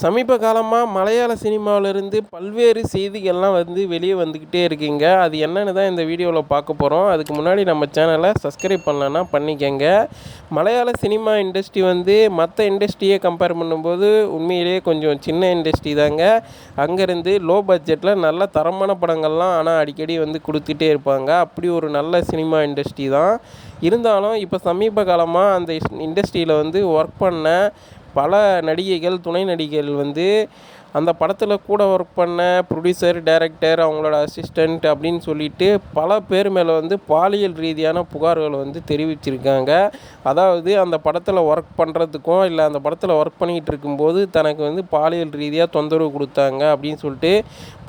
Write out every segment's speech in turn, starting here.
சமீப காலமாக மலையாள சினிமாவிலிருந்து பல்வேறு செய்திகள்லாம் வந்து வெளியே வந்துக்கிட்டே இருக்குங்க. அது என்னென்னு தான் இந்த வீடியோவில் பார்க்க போகிறோம் அதுக்கு முன்னாடி நம்ம சேனலை சப்ஸ்கிரைப் பண்ணலன்னா பண்ணிக்கங்க. மலையாள சினிமா இண்டஸ்ட்ரி வந்து மற்ற இண்டஸ்ட்ரியை கம்பேர் பண்ணும்போது உண்மையிலேயே கொஞ்சம் சின்ன இண்டஸ்ட்ரி தாங்க. அங்கேருந்து லோ பட்ஜெட்டில் நல்ல தரமான படங்கள்லாம் ஆனால் அடிக்கடி வந்து கொடுத்துட்டே இருப்பாங்க. அப்படி ஒரு நல்ல சினிமா இண்டஸ்ட்ரி தான். இருந்தாலும் இப்போ சமீப காலமாக அந்த இண்டஸ்ட்ரியில் வந்து ஒர்க் பண்ண பல நடிகைகள் துணை நடிகைகள் வந்து அந்த படத்தில் கூட ஒர்க் பண்ண ப்ரொடியூசர் டைரக்டர் அவங்களோட அசிஸ்டண்ட் அப்படின்னு சொல்லிட்டு பல பேர் மேலே வந்து பாலியல் ரீதியான புகார்களை வந்து தெரிவிச்சிருக்காங்க. அதாவது அந்த படத்தில் ஒர்க் பண்ணுறதுக்கும் இல்லை அந்த படத்தில் ஒர்க் பண்ணிக்கிட்டு இருக்கும்போது தனக்கு வந்து பாலியல் ரீதியாக தொந்தரவு கொடுத்தாங்க அப்படின்னு சொல்லிட்டு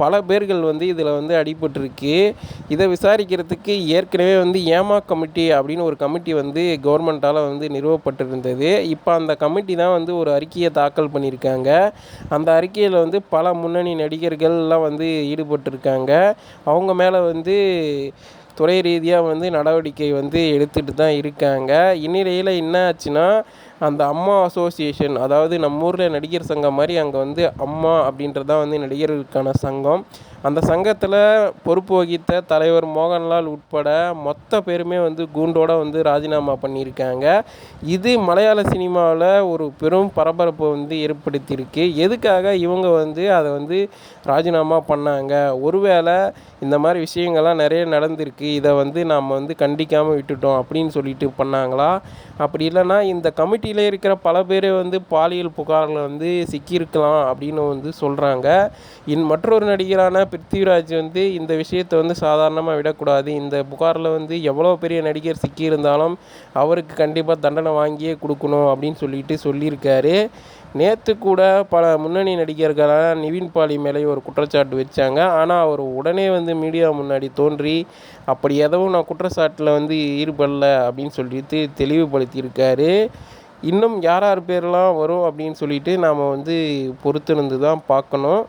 பல பேர்கள் வந்து இதில் வந்து அடிபட்டிருக்கு. இதை விசாரிக்கிறதுக்கு ஏற்கனவே வந்து ஏமா கமிட்டி அப்படின்னு ஒரு கமிட்டி வந்து கவர்மெண்ட்டால் வந்து நிறுவப்பட்டிருந்தது. இப்போ அந்த கமிட்டி தான் வந்து ஒரு அறிக்கையை தாக்கல் பண்ணியிருக்காங்க. அந்த அறிக்கையை இதில் வந்து பல முன்னணி நடிகர்கள்லாம் வந்து ஈடுபட்டிருக்காங்க. அவங்க மேலே வந்து துறை ரீதியாக வந்து நடவடிக்கை வந்து எடுத்துகிட்டு தான் இருக்காங்க. இந்நிலையில் என்ன ஆச்சுன்னா அந்த அம்மா அசோசியேஷன் அதாவது நம்ம ஊரில் நடிகர் சங்கம் மாதிரி அங்கே வந்து அம்மா அப்படின்றது தான் வந்து நடிகர்களுக்கான சங்கம். அந்த சங்கத்தில் பொறுப்பு வகித்த தலைவர் மோகன்லால் உட்பட மொத்த பேருமே வந்து கூண்டோட வந்து ராஜினாமா பண்ணியிருக்காங்க. இது மலையாள சினிமாவில் ஒரு பெரும் பரபரப்பை வந்து ஏற்படுத்தியிருக்கு. எதுக்காக இவங்க வந்து அதை வந்து ராஜினாமா பண்ணாங்க? ஒருவேளை இந்த மாதிரி விஷயங்கள்லாம் நிறைய நடந்திருக்கு. இதை வந்து நாம் வந்து கண்டிக்காமல் விட்டுட்டோம் அப்படின்னு சொல்லிட்டு பண்ணாங்களா? அப்படி இல்லைன்னா இந்த கமிட்டி கமிட்டியில் இருக்கிற பல பேர் வந்து பாலியல் புகாரில் வந்து சிக்கியிருக்கலாம் அப்படின்னு வந்து சொல்கிறாங்க இன் மற்றொரு நடிகரான பிருத்திவிராஜ் வந்து இந்த விஷயத்தை வந்து சாதாரணமாக விடக்கூடாது. இந்த புகாரில் வந்து எவ்வளோ பெரிய நடிகர் சிக்கியிருந்தாலும் அவருக்கு கண்டிப்பாக தண்டனை வாங்கியே கொடுக்கணும் அப்படின்னு சொல்லிட்டு சொல்லியிருக்காரு. நேற்று கூட பல முன்னணி நடிகர்களான நிவின் பாலி மேலே ஒரு குற்றச்சாட்டு வச்சாங்க. ஆனால் அவர் உடனே வந்து மீடியா முன்னாடி தோன்றி அப்படி எதுவும் நான் குற்றச்சாட்டில் வந்து ஈடுபடல அப்படின்னு சொல்லிட்டு தெளிவுபடுத்தியிருக்காரு. இன்னும் யார் யார் பேர்லாம் வரும் அப்படின்னு சொல்லிட்டு நாம் வந்து பொறுத்திருந்து தான் பார்க்கணும்.